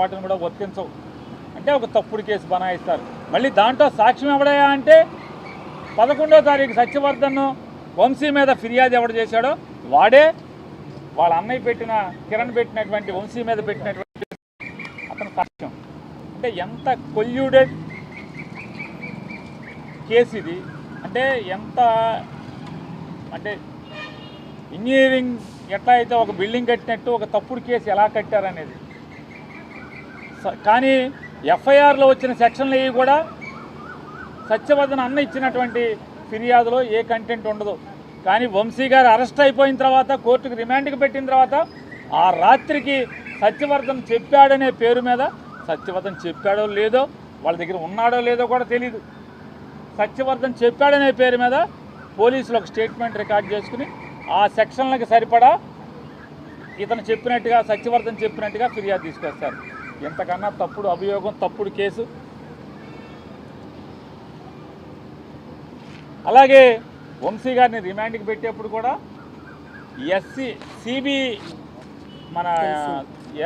పొరపాటును కూడా వర్తించవు అంటే ఒక తప్పుడు కేసు బనాయిస్తారు. మళ్ళీ దాంట్లో సాక్ష్యం ఎవడయా అంటే పదకొండో తారీఖు సత్యవర్ధన్ వంశీ మీద ఫిర్యాదు ఎవడు చేశాడో వాడే వాళ్ళ అన్నయ్య పెట్టిన కిరణ్ పెట్టినటువంటి వంశీ మీద పెట్టినటువంటి అతను సాక్ష్యం. అంటే ఎంత కొల్యూడెడ్ కేసు ఇది. అంటే ఎంత అంటే ఇంజనీరింగ్ ఎట్లా అయితే ఒక బిల్డింగ్ కట్టినట్టు ఒక తప్పుడు కేసు ఎలా కట్టారనేది. కానీ ఎఫ్ఐఆర్లో వచ్చిన సెక్షన్లు ఇవి కూడా సత్యవర్ధన్ అన్న ఇచ్చినటువంటి ఫిర్యాదులో ఏ కంటెంట్ ఉండదు. కానీ వంశీ గారు అరెస్ట్ అయిపోయిన తర్వాత కోర్టుకు రిమాండ్కి పెట్టిన తర్వాత ఆ రాత్రికి సత్యవర్ధన్ చెప్పాడనే పేరు మీద సత్యవర్ధన్ చెప్పాడో లేదో వాళ్ళ దగ్గర ఉన్నాడో లేదో కూడా తెలియదు సత్యవర్ధన్ చెప్పాడనే పేరు మీద పోలీసులు ఒక స్టేట్మెంట్ రికార్డ్ చేసుకుని ఆ సెక్షన్లకు సరిపడా ఇతను చెప్పినట్టుగా సత్యవర్ధన్ చెప్పినట్టుగా ఫిర్యాదు తీసుకొస్తారు. ఎంతకన్నా తప్పుడు అభియోగం తప్పుడు కేసు. అలాగే వంశీ గారిని రిమాండ్కి పెట్టేప్పుడు కూడా ఎస్సీ సిబి మన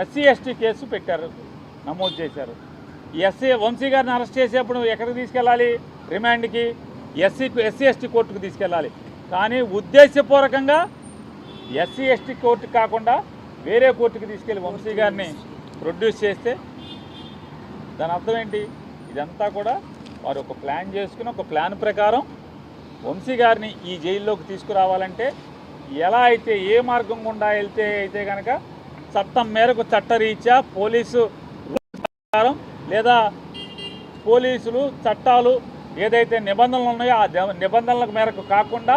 ఎస్సీ ఎస్టీ కేసు పెట్టారు నమోదు చేశారు. ఎస్సీ వంశీ గారిని అరెస్ట్ చేసేప్పుడు ఎక్కడికి తీసుకెళ్ళాలి? రిమాండ్కి. ఎస్సీ ఎస్సీ ఎస్టీ కోర్టుకు తీసుకెళ్ళాలి. కానీ ఉద్దేశపూర్వకంగా ఎస్సీ ఎస్టీ కోర్టు కాకుండా వేరే కోర్టుకి తీసుకెళ్ళి వంశీ గారిని ప్రొడ్యూస్ చేస్తే దాని అర్థం ఏంటి? ఇదంతా కూడా వారు ఒక ప్లాన్ చేసుకుని ఒక ప్లాన్ ప్రకారం వంశీ గారిని ఈ జైల్లోకి తీసుకురావాలంటే ఎలా అయితే ఏ మార్గం గుండా వెళ్తే అయితే కనుక చట్టం మేరకు చట్టరీత్యా పోలీసు ప్రకారం లేదా పోలీసులు చట్టాలు ఏదైతే నిబంధనలు ఉన్నాయో ఆ నిబంధనల మేరకు కాకుండా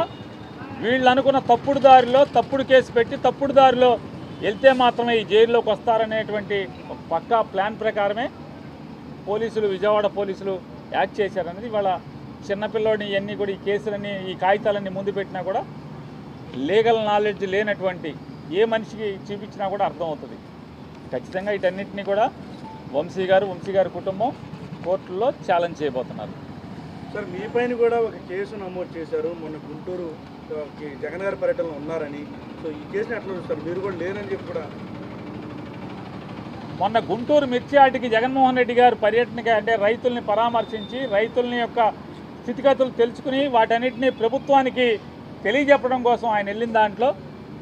వీళ్ళు అనుకున్న తప్పుడు దారిలో తప్పుడు కేసు పెట్టి తప్పుడు దారిలో వెళ్తే మాత్రమే ఈ జైల్లోకి వస్తారనేటువంటి పక్కా ప్లాన్ ప్రకారమే పోలీసులు విజయవాడ పోలీసులు యాక్ట్ చేశారనేది ఇవాళ చిన్నపిల్లోని ఇవన్నీ కూడా ఈ కేసులన్నీ ఈ కాగితాలన్నీ ముందు పెట్టినా కూడా లీగల్ నాలెడ్జ్ లేనటువంటి ఏ మనిషికి చూపించినా కూడా అర్థమవుతుంది. ఖచ్చితంగా వీటన్నింటినీ కూడా వంశీ గారు వంశీ గారి కుటుంబం కోర్టులో ఛాలెంజ్ చేయబోతున్నారు. సార్ మీ పైన కూడా ఒక కేసు నమోదు చేశారు. మొన్న గుంటూరు జగన్ గారి పర్యటనలో ఉన్నారని. సో ఈ కేసుని ఎట్లా చూస్తారు? మీరు కూడా లేరని చెప్పి కూడా. మొన్న గుంటూరు మిర్చియాటికి జగన్మోహన్ రెడ్డి గారు పర్యటనకి అంటే రైతుల్ని పరామర్శించి రైతుల్ని యొక్క స్థితిగతులు తెలుసుకుని వాటన్నిటిని ప్రభుత్వానికి తెలియజెప్పడం కోసం ఆయన వెళ్ళిన దాంట్లో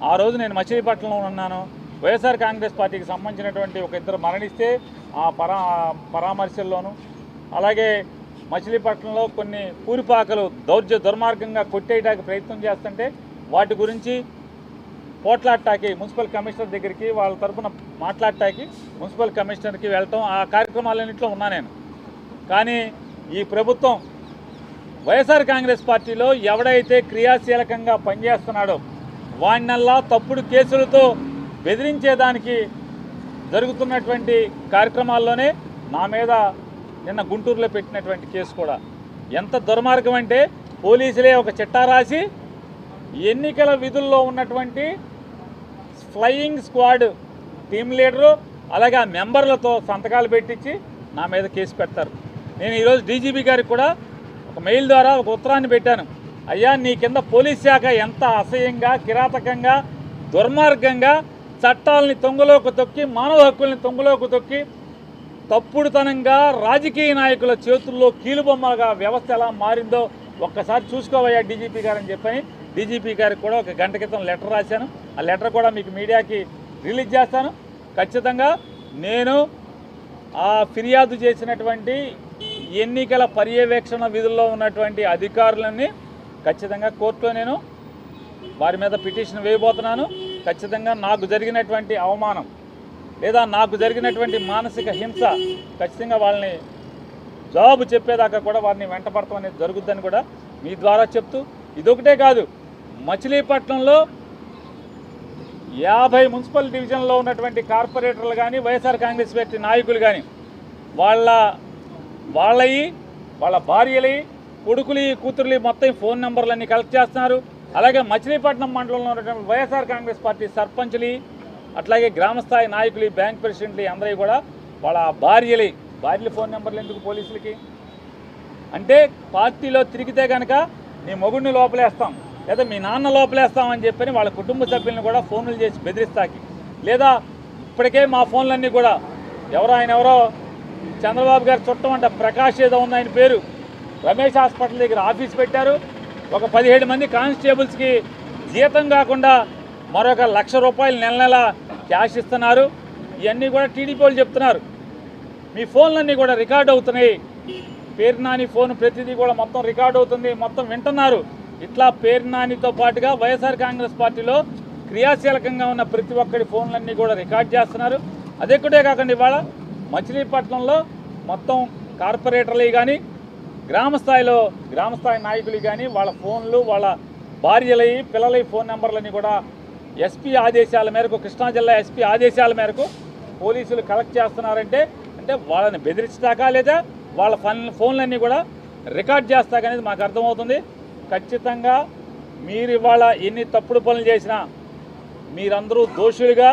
ఆ రోజు నేను మచిలీపట్నంలో ఉన్నాను. వైఎస్ఆర్ కాంగ్రెస్ పార్టీకి సంబంధించినటువంటి ఒక ఇద్దరు మరణిస్తే ఆ పరా పరామర్శల్లోనూ అలాగే మచిలీపట్నంలో కొన్ని పూరిపాకలు దౌర్జ దుర్మార్గంగా కొట్టేయడానికి ప్రయత్నం చేస్తుంటే వాటి గురించి పోట్లాడటానికి మున్సిపల్ కమిషనర్ దగ్గరికి వాళ్ళ తరపున మాట్లాడటానికి మున్సిపల్ కమిషనర్కి వెళ్ళటం ఆ కార్యక్రమాలన్నింటిలో ఉన్నా నేను. కానీ ఈ ప్రభుత్వం వైఎస్ఆర్ కాంగ్రెస్ పార్టీలో ఎవడైతే క్రియాశీలకంగా పనిచేస్తున్నాడో వాడినల్లా తప్పుడు కేసులతో బెదిరించేదానికి జరుగుతున్నటువంటి కార్యక్రమాల్లోనే నా మీద నిన్న గుంటూరులో పెట్టినటువంటి కేసు కూడా. ఎంత దుర్మార్గం అంటే పోలీసులే ఒక చిట్టా రాసి ఎన్నికల విధుల్లో ఉన్నటువంటి ఫ్లయింగ్ స్క్వాడ్ టీం లీడరు అలాగే ఆ మెంబర్లతో సంతకాలు పెట్టించి నా మీద కేసు పెడతారు. నేను ఈరోజు డీజీపీ గారికి కూడా ఒక మెయిల్ ద్వారా ఒక ఉత్తరాన్ని పెట్టాను. అయ్యా నీ కింద పోలీస్ శాఖ ఎంత అసహ్యంగా కిరాతకంగా దుర్మార్గంగా చట్టాలని తొంగలోకి తొక్కి మానవ హక్కుల్ని తొంగలోకి తొక్కి తప్పుడుతనంగా రాజకీయ నాయకుల చేతుల్లో కీలుబొమ్మగా వ్యవస్థ ఎలా మారిందో ఒక్కసారి చూసుకోవయ్యా డీజీపీ గారు అని చెప్పని. డీజీపీ గారికి కూడా ఒక గంట క్రితం లెటర్ రాశాను. ఆ లెటర్ కూడా మీకు మీడియాకి రిలీజ్ చేస్తాను. ఖచ్చితంగా నేను ఆ ఫిర్యాదు చేసినటువంటి ఎన్నికల పర్యవేక్షణ విధుల్లో ఉన్నటువంటి అధికారులన్నీ ఖచ్చితంగా కోర్టులో నేను వారి మీద పిటిషన్ వేయబోతున్నాను. ఖచ్చితంగా నాకు జరిగినటువంటి అవమానం లేదా నాకు జరిగినటువంటి మానసిక హింస ఖచ్చితంగా వాళ్ళని జవాబు చెప్పేదాకా కూడా వారిని వెంటపడటం అనేది జరుగుద్దని కూడా మీ ద్వారా చెప్తూ ఇదొకటే కాదు మచిలీపట్నంలో యాభై మున్సిపల్ డివిజన్లో ఉన్నటువంటి కార్పొరేటర్లు కానీ వైఎస్ఆర్ కాంగ్రెస్ పార్టీ నాయకులు కానీ వాళ్ళ వాళ్ళవి వాళ్ళ భార్యలవి కొడుకులు కూతుర్లు మొత్తం ఫోన్ నెంబర్లన్నీ కలెక్ట్ చేస్తున్నారు. అలాగే మచిలీపట్నం మండలంలో ఉన్నటువంటి వైఎస్ఆర్ కాంగ్రెస్ పార్టీ సర్పంచ్లు అట్లాగే గ్రామస్థాయి నాయకులు బ్యాంక్ ప్రెసిడెంట్లు అందరూ కూడా వాళ్ళ భార్యలు. భార్యల ఫోన్ నెంబర్లు ఎందుకు పోలీసులకి? అంటే పార్టీలో తిరిగితే కనుక నీ మొగుడిని లోపలేస్తాం లేదా మీ నాన్న లోపలేస్తాం అని చెప్పని వాళ్ళ కుటుంబ సభ్యులను కూడా ఫోన్లు చేసి బెదిరిస్తాకి. లేదా ఇప్పటికే మా ఫోన్లన్నీ కూడా ఎవరో ఆయన ఎవరో చంద్రబాబు గారు చుట్టం అంట ప్రకాష్ ఏదో ఉంది ఆయన పేరు. రమేష్ హాస్పిటల్ దగ్గర ఆఫీస్ పెట్టారు. ఒక పదిహేడు మంది కానిస్టేబుల్స్కి జీతం కాకుండా మరొక లక్ష రూపాయలు నెల నెల క్యాష్ ఇస్తున్నారు. ఇవన్నీ కూడా టీడీపీ వాళ్ళు చెప్తున్నారు. మీ ఫోన్లన్నీ కూడా రికార్డ్ అవుతున్నాయి. పేరు నాని ఫోన్ ప్రతిదీ కూడా మొత్తం రికార్డ్ అవుతుంది. మొత్తం వింటున్నారు. ఇట్లా పేరు నానితో పాటుగా వైఎస్ఆర్ కాంగ్రెస్ పార్టీలో క్రియాశీలకంగా ఉన్న ప్రతి ఒక్కరి ఫోన్లన్నీ కూడా రికార్డ్ చేస్తున్నారు. అదే కూడా కాకుండా ఇవాళ మచిలీపట్నంలో మొత్తం కార్పొరేటర్లు కానీ గ్రామ స్థాయిలో గ్రామ స్థాయి నాయకులు కానీ వాళ్ళ ఫోన్లు వాళ్ళ భార్యలవి పిల్లలై ఫోన్ నెంబర్లని కూడా ఎస్పీ ఆదేశాల మేరకు కృష్ణా జిల్లా ఎస్పీ ఆదేశాల మేరకు పోలీసులు కలెక్ట్ చేస్తున్నారంటే అంటే వాళ్ళని బెదిరించడాకా లేదా వాళ్ళ ఫన్ ఫోన్లన్నీ కూడా రికార్డ్ చేస్తాక అనేది మాకు అర్థమవుతుంది. ఖచ్చితంగా మీరు ఇవాళ ఎన్ని తప్పుడు పనులు చేసినా మీరందరూ దోషులుగా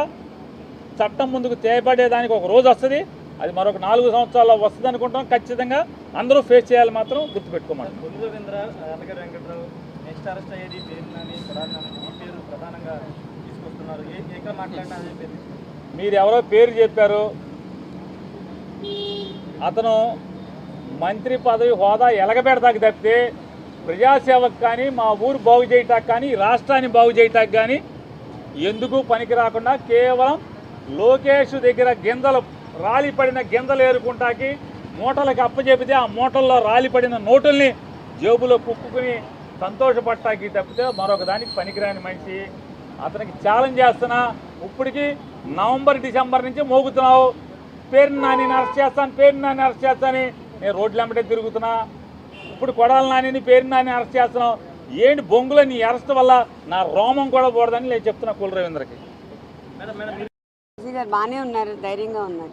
చట్టం ముందుకు తేపడేదానికి ఒక రోజు వస్తుంది. అది మరొక నాలుగు సంవత్సరాల్లో వస్తుంది అనుకుంటాం. ఖచ్చితంగా అందరూ ఫేస్ చేయాలి మాత్రం గుర్తుపెట్టుకోమని వెంకట్రావు నెక్స్ట్ అరెస్ట్ అయ్యేది పేరు పేరు ప్రధానంగా మీరు ఎవరో పేరు చెప్పారు. అతను మంత్రి పదవి హోదా ఎలగబెడతాకి తప్పితే ప్రజాసేవకు కానీ మా ఊరు బాగు చేయటానికి కానీ రాష్ట్రాన్ని బాగు చేయటానికి కానీ ఎందుకు పనికి రాకుండా కేవలం లోకేష్ దగ్గర గింజలు రాలిపడిన గింజలు ఏరుకుంటాకి మూటలకు అప్పచెపితే ఆ మూటల్లో రాలిపడిన నోటుల్ని జేబులో కుక్కుని సంతోషపడటానికి తప్పితే మరొక దానికి పనికిరాని మనిషి. అతనికి ఛాలెంజ్ చేస్తున్నా. ఇప్పటికి నవంబర్ డిసెంబర్ నుంచి మోగుతున్నావు. పేరు నాని అరెస్ట్ చేస్తాను పేరు నాని అరెస్ట్ చేస్తానని నేను రోడ్లు వెంబడే తిరుగుతున్నా. ఇప్పుడు కొడాల నానిని పేరు నాని అరెస్ట్ చేస్తున్నావు. ఏంటి బొంగుల నీ అరెస్ట్ వల్ల నా రోమం కూడా పోడదని నేను చెప్తున్నా కుల రవీంద్రకి. బాగానే ఉన్నారు ధైర్యంగా ఉన్నారు.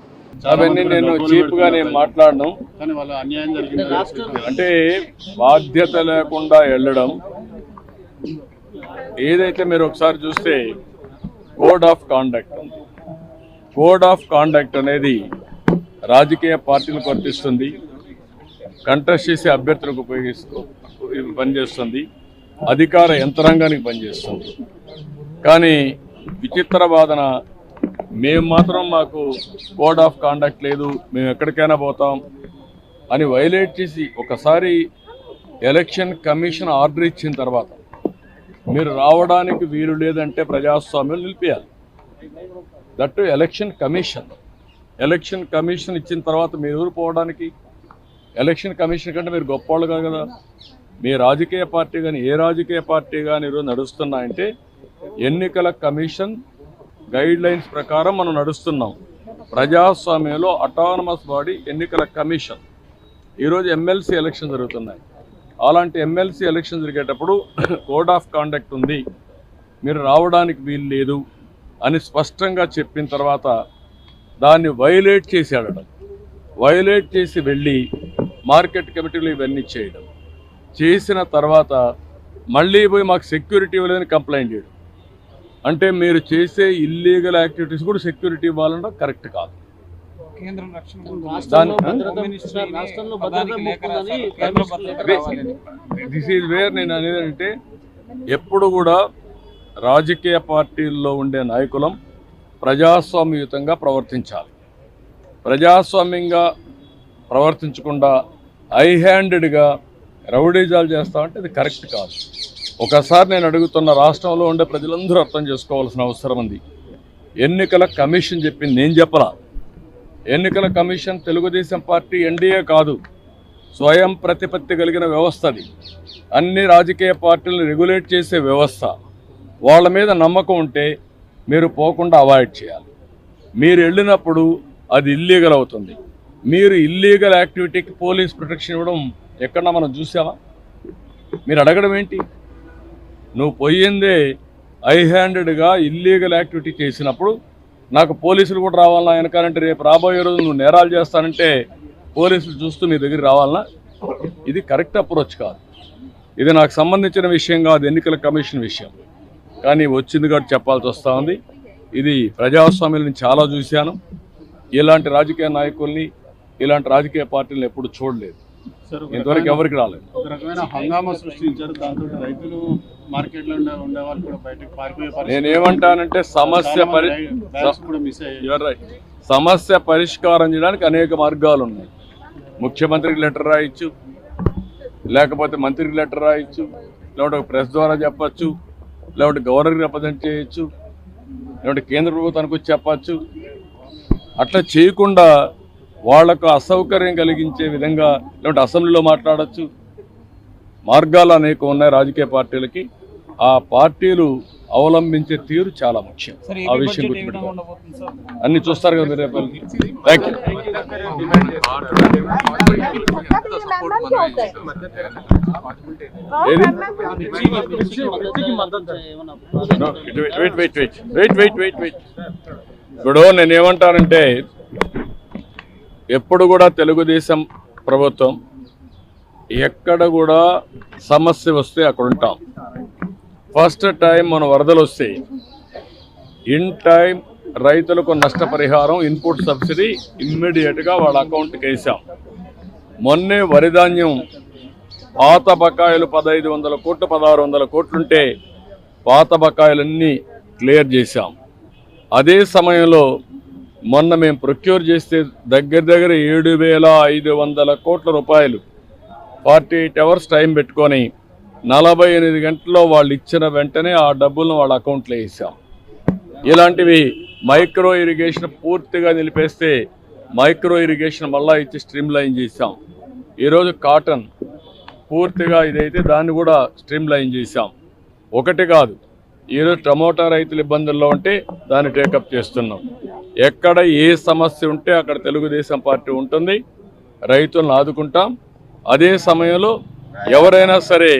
అవన్నీ నేను చీప్గా నేను మాట్లాడను. కానీ వాళ్ళ అన్యాయం జరిగింది. అంటే బాధ్యత లేకుండా వెళ్ళడం ఏదైతే మీరు ఒకసారి చూస్తే కోడ్ ఆఫ్ కాండక్ట్ ఉంది. కోడ్ ఆఫ్ కాండక్ట్ అనేది రాజకీయ పార్టీలకు వర్తిస్తుంది. కంటెస్ట్ చేసే అభ్యర్థులకు ఉపయోగిస్తూ ఇది పనిచేస్తుంది. అధికార యంత్రాంగానికి పనిచేస్తుంది. కానీ విచిత్ర వాదన మేము మాత్రం మాకు కోడ్ ఆఫ్ కాండక్ట్ లేదు మేము ఎక్కడికైనా పోతాం అని వైలేట్ చేసి ఒకసారి ఎలక్షన్ కమిషన్ ఆర్డర్ ఇచ్చిన తర్వాత మీరు రావడానికి వీలు లేదంటే ప్రజాస్వామ్యం నిలిపేయాలి. That election commission. Election commission ఇచ్చిన తర్వాత మీరు ఊరు పోవడానికి? ఎలక్షన్ కమిషన్ కంటే మీరు గొప్పవాళ్ళు కాదు కదా. మీ రాజకీయ పార్టీ కానీ ఏ రాజకీయ పార్టీ కానీ ఈరోజు నడుస్తున్నాయంటే ఎన్నికల కమిషన్ గైడ్ లైన్స్ ప్రకారం మనం నడుస్తున్నాం. ప్రజాస్వామ్యంలో అటానమస్ బాడీ ఎన్నికల కమిషన్. ఈరోజు ఎమ్మెల్సీ ఎలక్షన్ జరుగుతున్నాయి. అలాంటి ఎమ్మెల్సీ ఎలక్షన్ జరిగేటప్పుడు కోడ్ ఆఫ్ కాండక్ట్ ఉంది. మీరు రావడానికి వీలు లేదు అని స్పష్టంగా చెప్పిన తర్వాత దాన్ని వైలేట్ చేశాడట. వైలేట్ చేసి వెళ్ళి మార్కెట్ కమిటీలు ఇవన్నీ చేయడం. చేసిన తర్వాత మళ్ళీ పోయి మాకు సెక్యూరిటీ ఇవ్వలేదని కంప్లైంట్ చేయడం. అంటే మీరు చేసే ఇల్లీగల్ యాక్టివిటీస్ కూడా సెక్యూరిటీ ఇవ్వాలన్నా కరెక్ట్ కాదు. ముఖ్యమని దిస్ ఈజ్ వేర్ నేను అనేది అంటే ఎప్పుడు కూడా రాజకీయ పార్టీల్లో ఉండే నాయకులం ప్రజాస్వామ్యయుతంగా ప్రవర్తించాలి. ప్రజాస్వామ్యంగా ప్రవర్తించకుండా ఐ హ్యాండెడ్గా రౌడీజాలు చేస్తామంటే అది కరెక్ట్ కాదు. ఒకసారి నేను అడుగుతున్న రాష్ట్రంలో ఉండే ప్రజలందరూ అర్థం చేసుకోవాల్సిన అవసరం ఉంది. ఎన్నికల కమిషన్ చెప్పింది నేను చెప్పలా. ఎన్నికల కమిషన్ తెలుగుదేశం పార్టీ ఎన్డీఏ కాదు స్వయం ప్రతిపత్తి కలిగిన వ్యవస్థ అది అన్ని రాజకీయ పార్టీలను రెగ్యులేట్ చేసే వ్యవస్థ. వాళ్ళ మీద నమ్మకం ఉంటే మీరు పోకుండా అవాయిడ్ చేయాలి. మీరు వెళ్ళినప్పుడు అది ఇల్లీగల్ అవుతుంది. మీరు ఇల్లీగల్ యాక్టివిటీకి పోలీస్ ప్రొటెక్షన్ ఇవ్వడం ఎక్కడన్నా మనం చూసామా మీరు అడగడం ఏంటి? నువ్వు పోయిందే ఐ హ్యాండెడ్గా ఇల్లీగల్ యాక్టివిటీ చేసినప్పుడు నాకు పోలీసులు కూడా రావాలన్నా వెనకాలంటే రేపు రాబోయే రోజు నువ్వు నేరాలు చేస్తానంటే పోలీసులు చూస్తూ నీ దగ్గర రావాలన్నా ఇది కరెక్ట్ అప్రోచ్ కాదు. ఇది నాకు సంబంధించిన విషయం కాదు ఎన్నికల కమిషన్ విషయం. కానీ వచ్చింది కాబట్టి చెప్పాల్సి వస్తూ ఉంది. ఇది ప్రజాస్వామ్యం చాలా చూశాను. ఇలాంటి రాజకీయ నాయకుల్ని ఇలాంటి రాజకీయ పార్టీలను ఎప్పుడు చూడలేదు. ఇంతవరకు ఎవరికి రాలేదు. ఒక రకమైన హంగామా సృష్టించారు. దాంతో రైతులు మార్కెట్లో ఉండే ఉండే వాళ్ళు కూడా బయటకు పారిపోయే పరిస్థితి నేనేమంటానంటే సమస్య. సమస్య పరిష్కారం చేయడానికి అనేక మార్గాలు ఉన్నాయి. ముఖ్యమంత్రికి లెటర్ రాయొచ్చు లేకపోతే మంత్రికి లెటర్ రాయొచ్చు లేకపోతే ప్రెస్ ద్వారా చెప్పచ్చు లేకపోతే గవర్నర్కి రిప్రజెంట్ చేయొచ్చు లేకపోతే కేంద్ర ప్రభుత్వానికి వచ్చి చెప్పచ్చు. అట్లా చేయకుండా వాళ్ళకు అసౌకర్యం కలిగించే విధంగా లేకపోతే అసెంబ్లీలో మాట్లాడచ్చు. మార్గాలు అనేక ఉన్నాయి రాజకీయ పార్టీలకి. ఆ పార్టీలు అవలంబించే తీరు చాలా ముఖ్యం. ఆ విషయం గుర్తుపెట్టుకోవాలి. అన్ని చూస్తారు కదా మీరు థ్యాంక్ యూ ఇప్పుడు నేను ఏమంటానంటే ఎప్పుడు కూడా తెలుగుదేశం ప్రభుత్వం ఎక్కడ కూడా సమస్య వస్తే అక్కడ ఉంటాం. ఫస్ట్ టైం మన వరదలు వస్తే ఇన్ టైం రైతులకు నష్టపరిహారం ఇన్పుట్ సబ్సిడీ ఇమ్మీడియట్గా వాళ్ళ అకౌంట్కి వేసాం. మొన్నే వరిధాన్యం పాత బకాయిలు పదహైదు వందల కోట్లు పదహారు వందల కోట్లుంటే పాత బకాయిలన్నీ క్లియర్ చేశాం. అదే సమయంలో మొన్న మేము ప్రొక్యూర్ చేస్తే దగ్గర దగ్గర ఏడు వేల ఐదు వందల కోట్ల రూపాయలు ఫార్టీ ఎయిట్ అవర్స్ టైం పెట్టుకొని నలభై ఎనిమిది గంటల్లో వాళ్ళు ఇచ్చిన వెంటనే ఆ డబ్బులను వాళ్ళ అకౌంట్లో వేసాం. ఇలాంటివి మైక్రో ఇరిగేషన్ పూర్తిగా నిలిపేస్తే మైక్రో ఇరిగేషన్ మళ్ళా ఇచ్చి స్ట్రీమ్ లైన్ చేసాం ఈరోజు కాటన్ పూర్తిగా ఇదైతే దాన్ని కూడా స్ట్రీమ్ లైన్ చేసాం ఒకటి కాదు ఈరోజు టమోటా రైతులు ఇబ్బందుల్లో ఉంటే దాన్ని టేకప్ చేస్తున్నాం. ఎక్కడ ఏ సమస్య ఉంటే అక్కడ తెలుగుదేశం పార్టీ ఉంటుంది రైతులను ఆదుకుంటాం. అదే సమయంలో ఎవరైనా సరే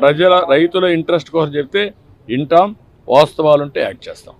ప్రజల రైతుల ఇంట్రెస్ట్ కోసం చెప్తే వింటాం వాస్తవాలుంటే యాక్ట్ చేస్తాం.